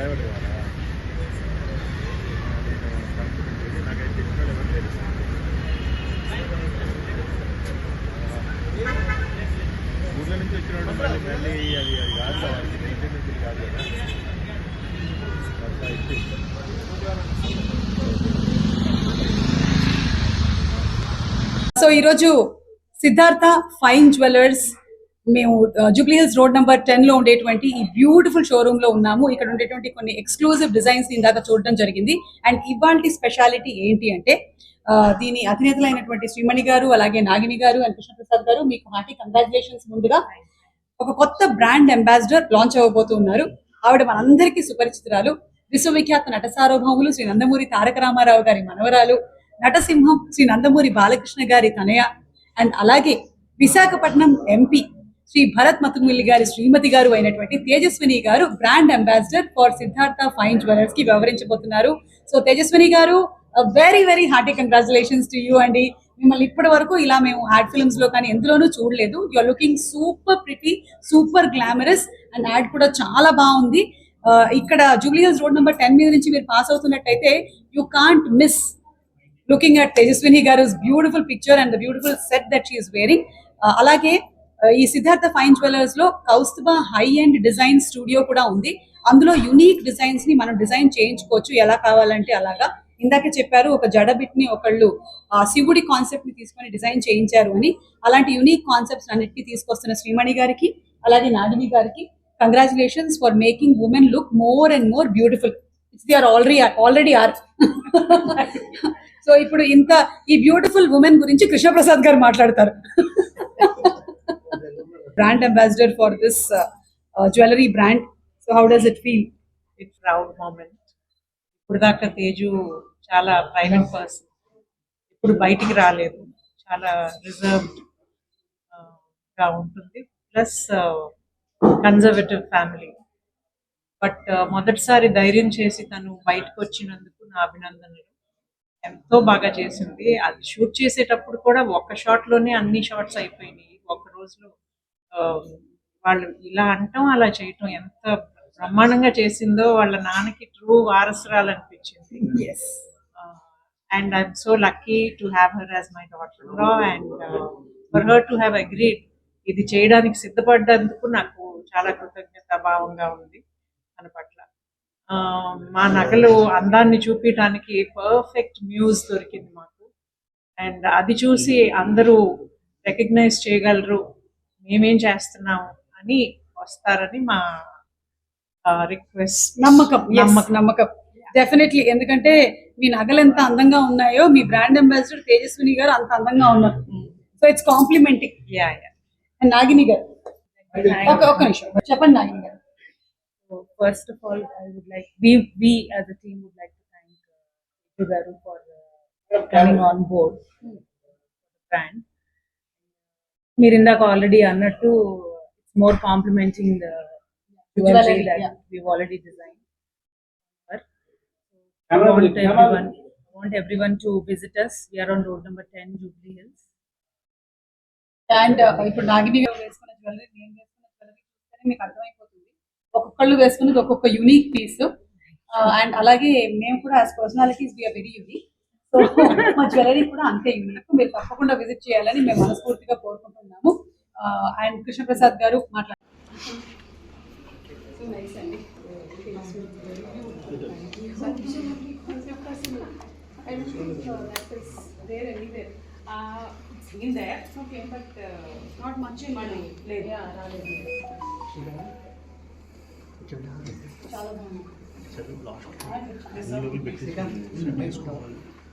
Driver ద్వారా నాకైతే ఇక్కడ ఎవరు ఊర్ల నుంచి వచ్చినాడు మళ్ళీ మళ్ళీ అది అది కాదు కదా వాడికి కాదు కదా. అట్లా సో ఈరోజు సిద్ధార్థ ఫైన్ జ్యువెలర్స్ మేము జూబ్లీ హిల్స్ రోడ్ నెంబర్ టెన్లో ఉండేటువంటి ఈ బ్యూటిఫుల్ షోరూమ్లో ఉన్నాము. ఇక్కడ ఉండేటువంటి కొన్ని ఎక్స్క్లూజివ్ డిజైన్స్ ఇందాక చూడడం జరిగింది. అండ్ ఇవాంటి స్పెషాలిటీ ఏంటి అంటే దీని అధినేతలైనటువంటి శ్రీమణి గారు అలాగే నాగిని గారు అండ్ కృష్ణప్రసాద్ గారు మీకు హార్టీ కంగ్రాచులేషన్స్ ముందుగా ఒక కొత్త బ్రాండ్ అంబాసిడర్ లాంచ్ అవ్వబోతున్నారు ఆవిడ మనందరికీ సుపరిచితురాలు. విశ్వవిఖ్యాత నట సార్వభౌములు శ్రీ నందమూరి తారక రామారావు గారి మనవరాలు నటసింహం శ్రీ నందమూరి బాలకృష్ణ గారి తనయ అండ్ అలాగే విశాఖపట్నం ఎంపీ శ్రీ భరత్ మతుమిల్లి గారి శ్రీమతి గారు అయినటువంటి తేజస్విని గారు brand ambassador for Siddhartha fine జ్యువెలర్స్కి వివరించబోతున్నారు. సో తేజస్విని గారు very very hearty congratulations to you అండి. మిమ్మల్ని ఇప్పటి వరకు ఇలా మేము యాడ్ ఫిల్మ్స్లో కానీ ఎందులోనూ చూడలేదు. You are looking super pretty super glamorous and ad కూడా చాలా బాగుంది. Uh, ఇక్కడ Jubilee Hills road number ten మీద నుంచి మీరు pass అవుతున్నట్టయితే you can't miss looking at Tejaswini garu beautiful picture and the beautiful set that she's wearing అలాగే ఈ Siddhartha fine జ్యువెలర్స్లో Kaustubha high and design studio కూడా ఉంది. అందులో యునీక్ డిజైన్స్ని మనం డిజైన్ చేయించుకోవచ్చు. ఎలా కావాలంటే అలాగా. ఇందాకే చెప్పారు ఒక జడబిట్ని ఒకళ్ళు ఆ, శివుడి కాన్సెప్ట్ని తీసుకొని డిజైన్ చేయించారు అని. అలాంటి యునీక్ కాన్సెప్ట్స్ అన్నిటికీ తీసుకొస్తున్న శ్రీమణి గారికి అలాగే నాగిని గారికి congratulations for making women look more and more beautiful it's the are already already are so ఇప్పుడు ఇంత ఈ బ్యూటిఫుల్ ఉమెన్ గురించి కృష్ణప్రసాద్ గారు మాట్లాడతారు. Brand ambassador for this jewellery brand so how does it feel it proud moment ఇప్పుడు దాకా తేజు చాలా private person ఇప్పుడు బయటికి రాలేదు. చాలా రిజర్వ్డ్గా ఉంటుంది. ప్లస్ కన్జర్వేటివ్ ఫ్యామిలీ బట్ మొదటిసారి ధైర్యం చేసి తను బయటకు వచ్చినందుకు నా అభినందనలు. ఎంతో బాగా చేసింది. అది షూట్ చేసేటప్పుడు కూడా ఒక షాట్లోనే అన్ని షాట్స్ అయిపోయినాయి. ఒక రోజులో వాళ్ళు ఇలా అంటాం అలా చేయటం ఎంత బ్రహ్మాండంగా చేసిందో వాళ్ళ నాన్నకి ట్రూ వారసురాలు అనిపించింది and I'm so lucky to have her as my daughter law and for her to have agreed ఇది చేయడానికి సిద్ధపడ్డందుకు నాకు చాలా కృతజ్ఞత భావంగా ఉంది తన పట్ల. ఆ, మా నగలు అందాన్ని చూపించడానికి పర్ఫెక్ట్ మ్యూజ్ దొరికింది మాకు. అండ్ అది చూసి అందరూ రికగ్నైజ్ చేయగలరు. మేమేం చేస్తున్నాము అని వస్తారని మా రిక్వెస్ట్ నమ్మకం. నమ్మకం. నమ్మకం. డెఫినెట్లీ ఎందుకంటే మీ నగలు ఎంత అందంగా ఉన్నాయో మీ బ్రాండ్ అంబాసిడర్ తేజస్విని గారు అంత అందంగా ఉన్నారు. So it's complimenting yeah yeah and Nagini గారు. ఒక ఒక్క నిమిషం. చెప్పండి నాగిని గారు. So first of all, I would like we we as a team would like to thank uh, Teju Garu for uh, coming on board for the brand. మీరు ఇందాక already అన్నట్టు it's more complimenting the Jewelry, jewellery yeah. That we've already designed. I want everyone, I want everyone to visit us. We are on road number 10, Jubilee Hills. And ఇప్పుడు నాగిని వేసుకున్న jewellery నేను వేసుకున్న jewellery చూస్తేనే మీకు అర్థమైపోతుంది ఒక్కొక్కళ్ళు వేసుకున్నది ఒక్కొక్క యూనిక్ పీస్ అండ్ అలాగే మేము కూడా as personalities we're very unique so మా జ్యువెలరీ కూడా అంతే యూనిక్ మీరు తప్పకుండా విజిట్ చేయాలని మేము మనస్ఫూర్తిగా కోరుకుంటున్నాము. అండ్ కృష్ణప్రసాద్ గారు మాట్లాడారు I don't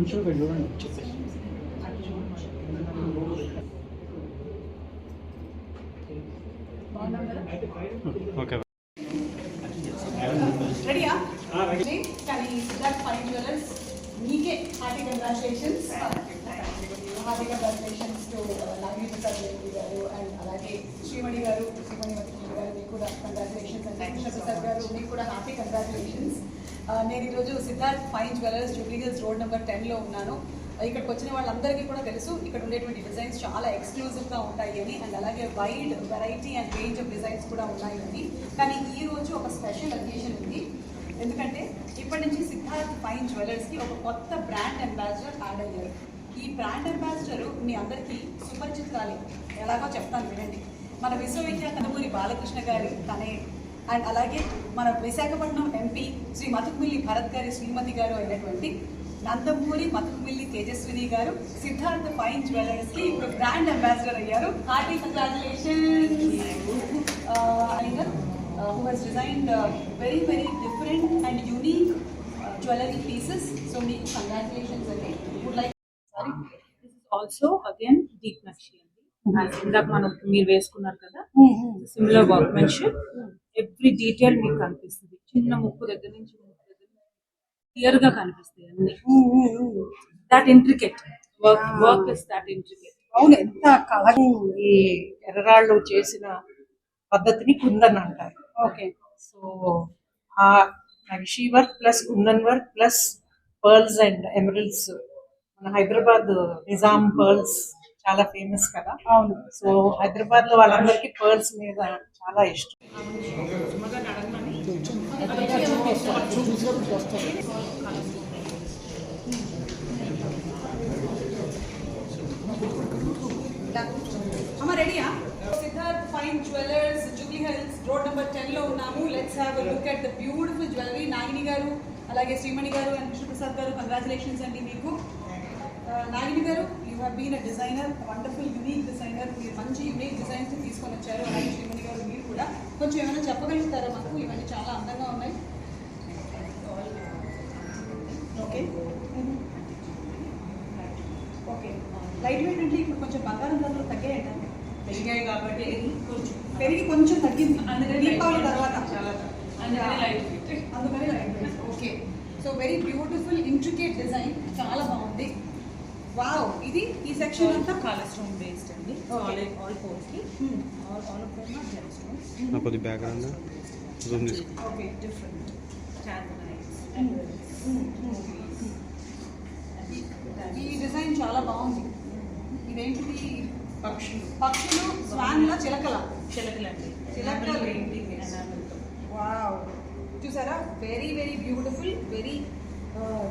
బాగుంది. కొంచెం చూడండి ఓకే. రెడీయా? కానీ సిద్ధార్థ్ ఫైన్ జ్యువెలర్స్ మీకే hearty congratulations. Hearty congratulations to Lakshmi Prasad Reddy గారు అండ్ అలాగే శ్రీమణి గారు శ్రీమణి గారు మీకు కూడా కంగ్రాచులేషన్స్ అండ్ కృష్ణ ప్రసాద్ గారు మీకు కూడా హార్టీ కంగ్రాచులేషన్స్. నేను ఈరోజు Siddharth fine jewellers Jubilee Hills road number టెన్లో ఉన్నాను. ఇక్కడికి వచ్చిన వాళ్ళందరికీ కూడా తెలుసు ఇక్కడ ఉండేటువంటి డిజైన్స్ చాలా ఎక్స్క్లూజివ్గా ఉంటాయి అని అండ్ అలాగే wide variety and range of designs కూడా ఉన్నాయి అని. కానీ ఈ రోజు ఒక స్పెషల్ అకేషన్ ఉంది. ఎందుకంటే ఇప్పటి నుంచి సిద్ధార్థ్ ఫైన్ జ్యువెలర్స్కి ఒక కొత్త బ్రాండ్ అంబాసిడర్ యాడ్ అయ్యారు. ఈ బ్రాండ్ అంబాసిడర్ మీ అందరికీ సుపరిచితురాలి. ఎలాగో చెప్తాను వినండి. మన విశ్వవిఖ్యాత కనుమూరి బాలకృష్ణ గారి తనే అండ్ అలాగే మన విశాఖపట్నం ఎంపీ శ్రీ మతుకుమిల్లి భరత్ గారి శ్రీమతి గారు అయినటువంటి నందమూరి మతుకుమిల్లి తేజస్విని గారు సిద్ధార్థ ఫైన్ జ్యువెలర్స్కి ఇప్పుడు బ్రాండ్ అంబాసిడర్ అయ్యారు. Hearty congratulations who has designed very very different and unique jewellery pieces so మీకు కంగ్రాచులేషన్స్ అండి would like also again deep నక్షి అండి ఇందాక మనం మీరు వేసుకున్నారు కదా? సిమిలర్ వర్క్మెన్షిప్ ఎవ్రీ డీటెయిల్ మీకు కనిపిస్తుంది. చిన్న ముక్కు దగ్గర నుంచి ముక్కు దగ్గర క్లియర్గా కనిపిస్తాయి అన్ని. That intricate work work is that intricate అవును ఎంత కలర్ ఈ ఎర్రరాళ్ళు చేసిన పద్ధతిని కుందన్ అంటారు. ఓకే సో ఆ నగిషీ work plus kundan work plus pearls and emeralds మన హైదరాబాద్ నిజాం పర్ల్స్ చాలా ఫేమస్ కదా. అవును. సో హైదరాబాద్లో వాళ్ళందరికీ పర్ల్స్ మీద చాలా ఇష్టం. Siddharth fine jewellers Jubilee Hills road number టెన్లో ఉన్నాము let's have look at the beautiful jewellery Nagini గారు అలాగే శ్రీమణి గారు అండ్ కృష్ణప్రసాద్ గారు కంగ్రాచులేషన్స్ అండి మీకు. నాగిని గారు you have been a designer wonderful unique designer మీరు మంచి యునీక్ డిజైన్స్ తీసుకొని వచ్చారు. అలాగే శ్రీమణి గారు మీరు కూడా. కొంచెం ఏమైనా చెప్పగలుగుతారా మాకు? ఇవన్నీ చాలా అందంగా ఉన్నాయి. ఓకే ఓకే లైట్ వెయిట్ అంటే ఇప్పుడు కొంచెం బంగారం ధరలు తగ్గాయండి పెరిగాయి కాబట్టి కొంచెం. పెరిగి కొంచెం తగ్గింది. దీపావళి. తర్వాత. చాలా. అందుకని light weight okay so very beautiful intricate design చాలా బాగుంది. వావ్ ఇది ఈ సెక్షన్ అంతా? కాలర్ స్టోన్ బేస్డ్ అండి. ఆల్ ఆల్ ఫోర్స్కి. Hmm. All all of them are gem stones నా కొద్ది బ్యాక్గ్రౌండ్ జూమ్ చేసుకో. ఓకే డిఫరెంట్ చాందనైట్స్ ఈ డిజైన్ చాలా బాగుంది. ఇదేంటిది? పక్షులు. పక్షులు స్వాన్ల చిలకల. చిలకలండి. చిలకలు. ఎనామెల్తో. వావ్ చూసారా? Very very beautiful very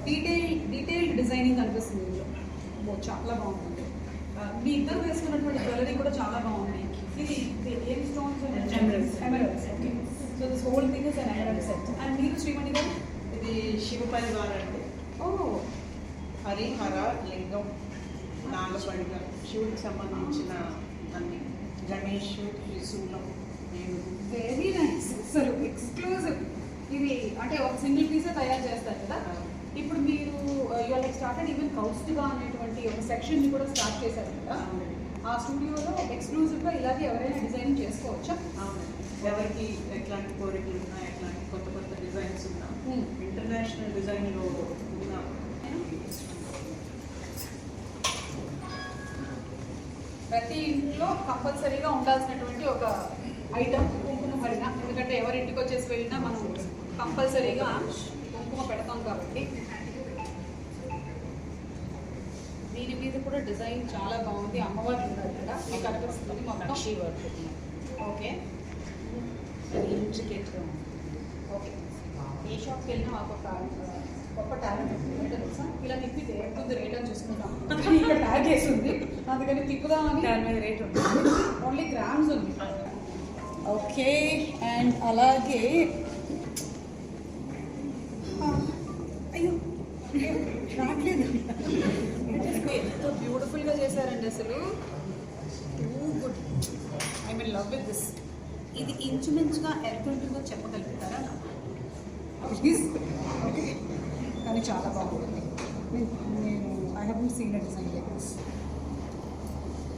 detail detailed designing అనిపిస్తుంది ఇందులో. ఓ, చాలా బాగుంది. ఆ, మీ ఇద్దరు వేసుకున్నటువంటి జ్యువెలరీ కూడా చాలా బాగుంది ఇది ఇది ఏం stones Emeralds. Emeralds okay so this whole thing is an emerald set and మీరు శ్రీమణి గారు? ఇది శివ పరివారం అండి. ఓ హరిహర లింగం నాగపడిగ శివుడికి సంబంధించిన అన్ని. గణేష్ త్రిశూలం ఏనుగు వెరీ నైస్ అసలు ఎక్స్క్లూజివ్ ఇవి అంటే ఒక సింగిల్ పీసే తయారు చేస్తారు కదా? ఇప్పుడు మీరు యూ లైక్ స్టార్టెడ్ ఈవెన్ కౌస్తుగా అనేటువంటి ఒక సెక్షన్ కూడా స్టార్ట్ చేశారు కదా? ఆ స్టూడియోలో ఎక్స్క్లూజివ్గా ఇలాగే ఎవరైనా డిజైనింగ్ చేసుకోవచ్చా. ఎవరికి ఎట్లాంటి కోరికలు ఉన్నా ఎట్లాంటి కొత్త కొత్త డిజైన్స్ ఉన్నా Hmm. ఇంటర్నేషనల్ డిజైన్లో ఉన్న. ప్రతి ఇంట్లో కంపల్సరీగా ఉండాల్సినటువంటి ఒక ఐటమ్ కుంకుమ భరిణ ఎందుకంటే ఎవరి ఇంటికి వచ్చేసి వెళ్ళినా మనం కంపల్సరీగా కుంకుమ పెడతాం కాబట్టి. మీద కూడా డిజైన్ చాలా బాగుంది. అమ్మవారు ఉన్నారు కదా. మీకు అనిపిస్తుంది మొత్తం? వర్క్. ఓకే. ఇంట్రికేట్గా ఓకే. ఏ షాప్కి వెళ్ళినా మాకు ఒక గొప్ప టాలెంట్ తెలుసా? ఇలా తిప్పితే ఎంత రేట్ అని చూసుకుంటాం. ఇక్కడ ట్యాగ్ ఉంది అందుకని తిప్పుదామని దాని మీద రేట్ ఉంది. ఓన్లీ గ్రామ్స్ ఉంది. ఓకే. అండ్ అలాగే అయ్యో, రావట్లేదు ఎంతో బ్యూటిఫుల్గా చేశారండి అసలు. Good I mean love with this ఇది ఇంచుమించుగా ఎంత ఉంటుందో చెప్పగలుగుతారా? ప్లీజ్ ఓకే కానీ చాలా బాగుంది. నేను- I have seen a design like this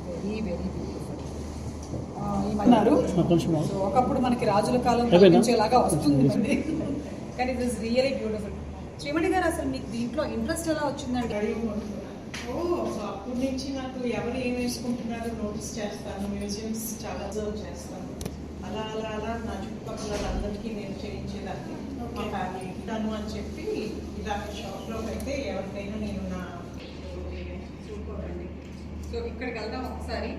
very very beautiful so ఒకప్పుడు మనకి రాజుల కాలం కనిపించేలాగా వస్తుంది కానీ it is really beautiful Srimani garu అసలు మీకు దీంట్లో ఇంట్రెస్ట్ ఎలా వచ్చిందండి? సో అప్పటి నుంచి నాకు ఎవరు ఏం వేసుకుంటున్నారో నోటీస్ చేస్తాను. మ్యూజియంస్ చాలా అబ్జర్వ్ చేస్తాను. అలా అలా అలా నా చుట్టుపక్కల అందరికీ నేను చేయించేదాన్ని. మా ఫ్యామిలీ ఇస్తాను అని చెప్పి ఇలాంటి షాప్లో అయితే ఎవరికైనా నేను నా చూసుకోండి సో ఇక్కడికి వెళ్దాం ఒకసారి.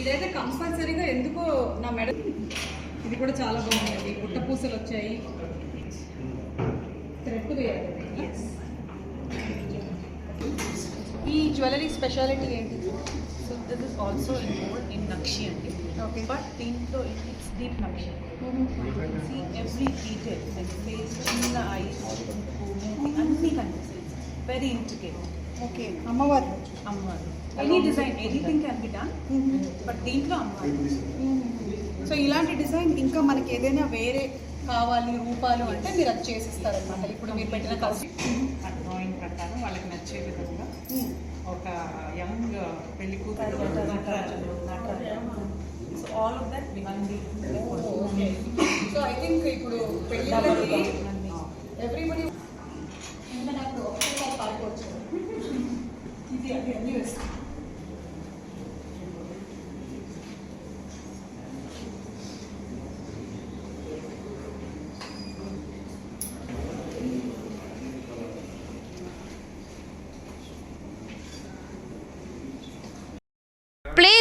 ఇదైతే కంపల్సరీగా ఎందుకో నా మెడ ఇది కూడా చాలా బాగుంది గుట్ట పూసలు వచ్చాయి థ్రెడ్ వేయాలి ఈ జ్యువెలరీ స్పెషాలిటీ ఏంటి? So this is also involved in Nakshi అండి Okay. బట్ దీంట్లో it's deep Nakshi see every detail like face చిన్న ఐస్ అన్నీ కనిపిస్తాయి వెరీ ఇంటికేట్ ఓకే అమ్మవారు అమ్మవారు any. Design anything can be done but దీంట్లో అమ్మవారు సో ఇలాంటి డిజైన్ ఇంకా మనకి ఏదైనా వేరే కావాలి రూపాలు అంటే మీరు అది చేసిస్తారనమాట ఇప్పుడు మీరు పెట్టిన కలిసి ఆ డ్రాయింగ్ ప్రకారం వాళ్ళకి నచ్చే విధంగా ఒక యంగ్ పెళ్ళి కూతురు all of that so I think ఇప్పుడు పెళ్ళిళ్ళకి ఎవ్రీబడి నాకు ఒక్కసారి పాడుకోవచ్చు ఇది అది అన్నీ వేస్తాం